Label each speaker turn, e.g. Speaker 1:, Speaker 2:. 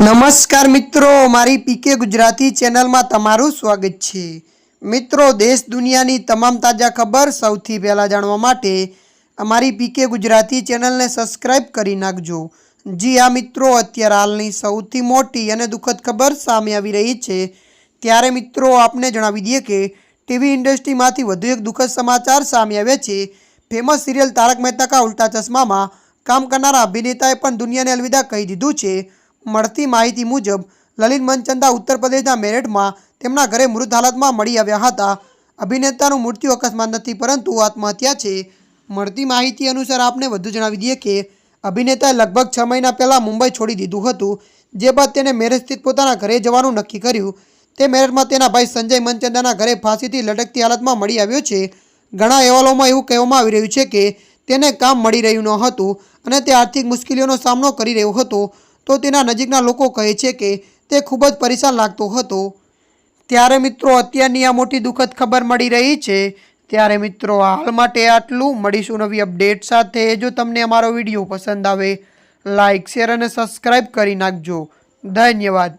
Speaker 1: નમસ્કાર મિત્રો, મારી પીકે ગુજરાતી ચેનલમાં તમારું સ્વાગત છે. મિત્રો, દેશ દુનિયાની તમામ તાજા ખબર સૌથી પહેલાં જાણવા માટે અમારી પીકે ગુજરાતી ચેનલને સબસ્ક્રાઇબ કરી નાખજો. જી આ મિત્રો, અત્યારે હાલની સૌથી મોટી અને દુઃખદ ખબર સામે આવી રહી છે. ત્યારે મિત્રો, આપને જણાવી દઈએ કે ટીવી ઇન્ડસ્ટ્રીમાંથી વધુ એક દુઃખદ સમાચાર સામે આવ્યા છે. ફેમસ સિરિયલ તારક મહેતા કા ઉલ્ટા ચશ્મામાં કામ કરનારા અભિનેતાએ પણ દુનિયાને અલવિદા કહી દીધું છે. મળતી માહિતી મુજબ, લલિત મનચંદા ઉત્તર પ્રદેશના મેરઠમાં તેમના ઘરે મૃત હાલતમાં મળી આવ્યા હતા. અભિનેતાનું મૃત્યુ અકસ્માત નથી, પરંતુ આત્મહત્યા છે. મળતી માહિતી અનુસાર આપને વધુ જણાવી દઈએ કે, અભિનેતાએ લગભગ છ મહિના પહેલાં મુંબઈ છોડી દીધું હતું, જે બાદ તેને મેરઠ સ્થિત પોતાના ઘરે જવાનું નક્કી કર્યું. તે મેરઠમાં તેના ભાઈ સંજય મનચંદાના ઘરે ફાંસીથી લટકતી હાલતમાં મળી આવ્યો છે. ઘણા અહેવાલોમાં એવું કહેવામાં આવી રહ્યું છે કે, તેને કામ મળી રહ્યું ન હતું અને તે આર્થિક મુશ્કેલીઓનો સામનો કરી રહ્યો હતો. તો તેના નજીકના લોકો કહે છે કે તે ખૂબ જ પરેશાન લાગતો હતો. ત્યારે મિત્રો, અત્યારની આ મોટી દુઃખદ ખબર મળી રહી છે. ત્યારે મિત્રો હાલ માટે આટલું. મળીશું નવી અપડેટ સાથે. જો તમને અમારો વીડિયો પસંદ આવે લાઇક શેર અને સબસ્ક્રાઈબ કરી નાખજો. ધન્યવાદ.